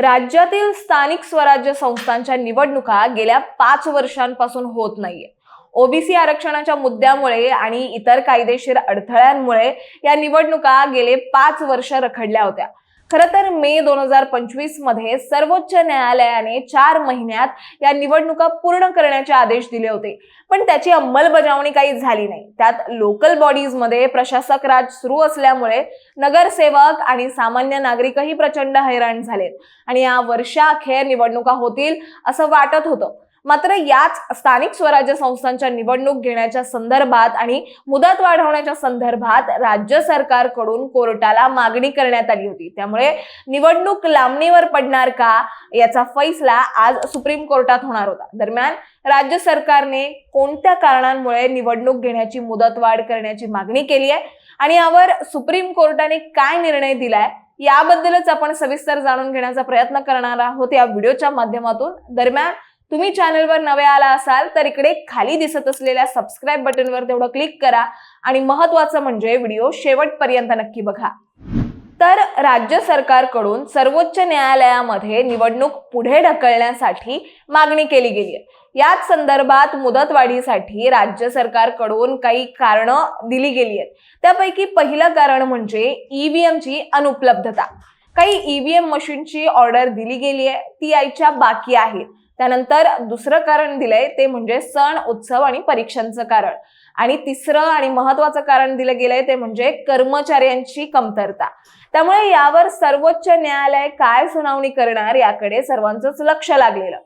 राज्यातील स्थानिक स्वराज्य संस्थांच्या निवडणुका गेल्या पाच वर्षांपासून होत नाहीये. ओबीसी आरक्षणाच्या मुद्द्यामुळे आणि इतर कायदेशीर अडथळ्यांमुळे या निवडणुका गेले पाच वर्ष रखडल्या होत्या. खरं तर मे दोन हजार पंचवीसमध्ये सर्वोच्च न्यायालयाने चार महिन्यात या निवडणुका पूर्ण करण्याचे आदेश दिले होते. पण त्याची अंमलबजावणी काही झाली नाही. त्यात लोकल बॉडीजमध्ये प्रशासक राज सुरू असल्यामुळे नगरसेवक आणि सामान्य नागरिकही प्रचंड हैराण झालेत. आणि या वर्षाअखेर निवडणुका होतील असं वाटत होतं. मात्र याच स्थानिक स्वराज्य संस्थांच्या निवडणूक घेण्याच्या संदर्भात आणि मुदत वाढवण्याच्या संदर्भात राज्य सरकारकडून कोर्टाला मागणी करण्यात आली होती. त्यामुळे निवडणूक लांबणीवर पडणार का याचा फैसला आज सुप्रीम कोर्टात होणार होता. दरम्यान राज्य सरकारने कोणत्या कारणांमुळे निवडणूक घेण्याची मुदतवाढ करण्याची मागणी केली आहे आणि यावर सुप्रीम कोर्टाने काय निर्णय दिलाय याबद्दलच आपण सविस्तर जाणून घेण्याचा प्रयत्न करणार आहोत या व्हिडिओच्या माध्यमातून. दरम्यान तुम्ही चॅनलवर नवे आला असाल तर इकडे खाली दिसत असलेल्या सबस्क्राईब बटनवर तेवढं क्लिक करा. आणि महत्वाचं म्हणजे व्हिडिओ शेवटपर्यंत नक्की बघा. तर राज्य सरकारकडून सर्वोच्च न्यायालयामध्ये निवडणूक पुढे ढकलण्यासाठी मागणी केली गेली आहे. याच संदर्भात मुदतवाढीसाठी राज्य सरकारकडून काही कारणं दिली गेली आहेत. त्यापैकी पहिलं कारण म्हणजे ईव्हीएमची अनुपलब्धता. काही ईव्हीएम मशीनची ऑर्डर दिली गेली आहे ती यायच्या बाकी आहेत त्यानंतर दुसरं कारण दिलंय ते म्हणजे सण उत्सव आणि परीक्षांचं कारण. आणि तिसरं आणि महत्वाचं कारण दिलं गेलंय ते म्हणजे कर्मचाऱ्यांची कमतरता. त्यामुळे यावर सर्वोच्च न्यायालय काय सुनावणी करणार याकडे सर्वांचंच लक्ष लागलेलं.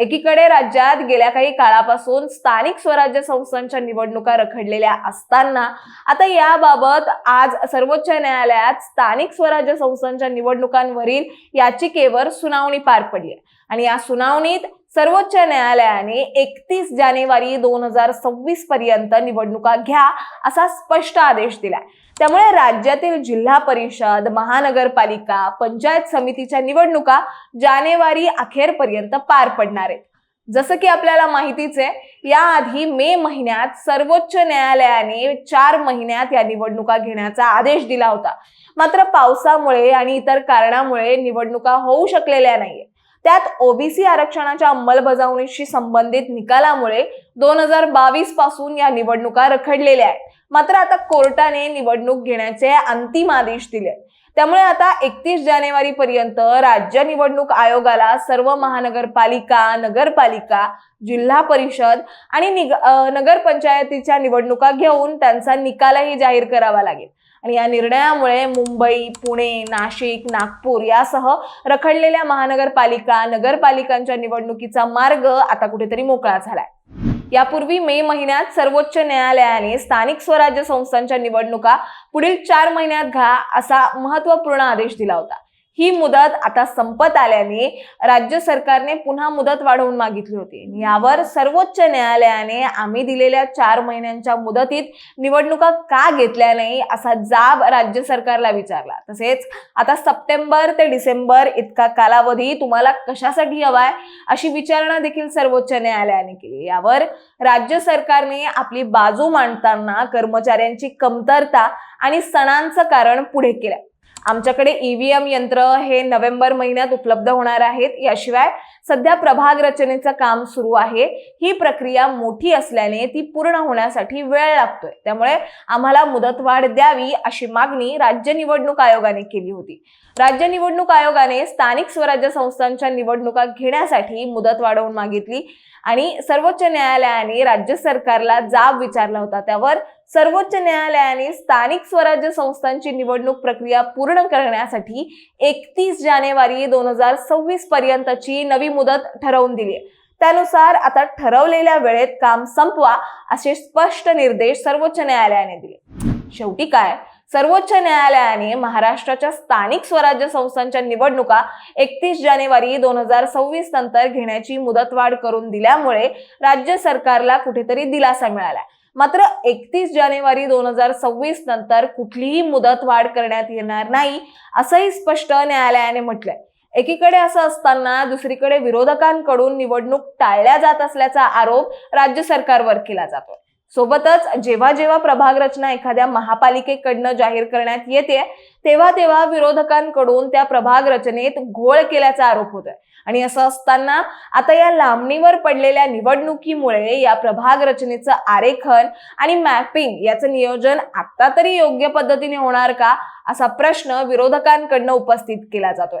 एकीकडे राज्यात गेल्या काही काळापासून स्थानिक स्वराज्य संस्थांच्या निवडणुका रखडलेल्या असताना आता याबाबत आज सर्वोच्च न्यायालयात स्थानिक स्वराज्य संस्थांच्या निवडणुकांवरील याचिकेवर सुनावणी पार पडली आहे. आणि या सुनावणीत सर्वोच्च न्यायालयाने एकतीस जानेवारी दोन हजार सव्वीस पर्यंत निवडणुका घ्या असा स्पष्ट आदेश दिलाय. त्यामुळे राज्यातील जिल्हा परिषद महानगरपालिका पंचायत समितीच्या निवडणुका जानेवारी अखेरपर्यंत पार पडणार आहेत. जसं की आपल्याला माहितीच आहे याआधी मे महिन्यात सर्वोच्च न्यायालयाने चार महिन्यात या निवडणुका घेण्याचा आदेश दिला होता. मात्र पावसामुळे आणि इतर कारणामुळे निवडणुका होऊ शकलेल्या नाहीये त्यात ओबीसी आरक्षणाच्या अंमलबजावणीशी संबंधित निकालामुळे दोन हजार बावीसपासून या निवडणुका रखडलेल्या आहेत. मात्र आता कोर्टाने निवडणूक घेण्याचे अंतिम आदेश दिले. त्यामुळे आता एकतीस जानेवारी पर्यंत राज्य निवडणूक आयोगाला सर्व महानगरपालिका नगरपालिका जिल्हा परिषद आणि निग नगरपंचायतीच्या निवडणुका घेऊन त्यांचा निकालही जाहीर करावा लागेल. आणि या निर्णयामुळे मुंबई पुणे नाशिक नागपूर यासह रखडलेल्या महानगरपालिका नगरपालिकांच्या निवडणुकीचा मार्ग आता कुठेतरी मोकळा झालाय. यापूर्वी मे महिन्यात सर्वोच्च न्यायालयाने स्थानिक स्वराज्य संस्थांच्या निवडणुका पुढील चार महिन्यात घ्या असा महत्त्वपूर्ण आदेश दिला होता. ही मुदत आता संपत आल्याने राज्य सरकारने पुन्हा मुदत वाढवून मागितली होती. यावर सर्वोच्च न्यायालयाने आम्ही दिलेल्या चार महिन्यांच्या मुदतीत निवडणुका का घेतल्या नाही असा जाब राज्य सरकारला विचारला. तसेच आता सप्टेंबर ते डिसेंबर इतका कालावधी तुम्हाला कशासाठी हवाय अशी विचारणा देखील सर्वोच्च न्यायालयाने केली. यावर राज्य सरकारने आपली बाजू मांडताना कर्मचाऱ्यांची कमतरता आणि सणांचं कारण पुढे केलं. आमच्याकडे ईव्हीएम यंत्र हे नोव्हेंबर महिन्यात उपलब्ध होणार आहेत. याशिवाय सध्या प्रभाग रचनेचं काम सुरू आहे. ही प्रक्रिया मोठी असल्याने ती पूर्ण होण्यासाठी वेळ लागतोय. त्यामुळे आम्हाला मुदतवाढ द्यावी अशी मागणी राज्य निवडणूक आयोगाने केली होती. राज्य निवडणूक आयोगाने स्थानिक स्वराज्य संस्थांच्या निवडणुका घेण्यासाठी मुदत वाढवून मागितली आणि सर्वोच्च न्यायालयाने राज्य सरकारला जाब विचारला होता. त्यावर सर्वोच्च न्यायालयाने स्थानिक स्वराज्य संस्थांची निवडणूक प्रक्रिया पूर्ण करण्यासाठी एकतीस जानेवारी दोन हजार सव्वीस पर्यंतची नवी मुदत ठरवून दिली आहे. त्यानुसार आता ठरवलेल्या वेळेत काम संपवा असे स्पष्ट निर्देश सर्वोच्च न्यायालयाने दिले. शेवटी काय? सर्वोच्च न्यायालयाने महाराष्ट्राच्या स्थानिक स्वराज्य संस्थांच्या निवडणुका एकतीस जानेवारी दोन हजार सव्वीस नंतर घेण्याची मुदतवाढ करून दिल्यामुळे राज्य सरकारला कुठेतरी दिलासा मिळाला मात्र एकतीस जानेवारी दोन हजार सव्वीस नंतर कुठलीही मुदतवाढ करण्यात येणार नाही असंही स्पष्ट न्यायालयाने म्हटलंय. एकीकडे असं असताना दुसरीकडे विरोधकांकडून निवडणूक टाळल्या जात असल्याचा आरोप राज्य सरकारवर केला जातो सोबतच जेव्हा जेव्हा प्रभाग रचना एखाद्या महापालिकेकडनं जाहीर करण्यात येते तेव्हा तेव्हा विरोधकांकडून त्या प्रभाग रचनेत घोळ केल्याचा आरोप होतोय. आणि असं असताना आता या लांबणीवर पडलेल्या निवडणुकीमुळे या प्रभाग रचनेचं आरेखन आणि मॅपिंग याचं नियोजन आता तरी योग्य पद्धतीने होणार का असा प्रश्न विरोधकांकडनं उपस्थित केला जातोय.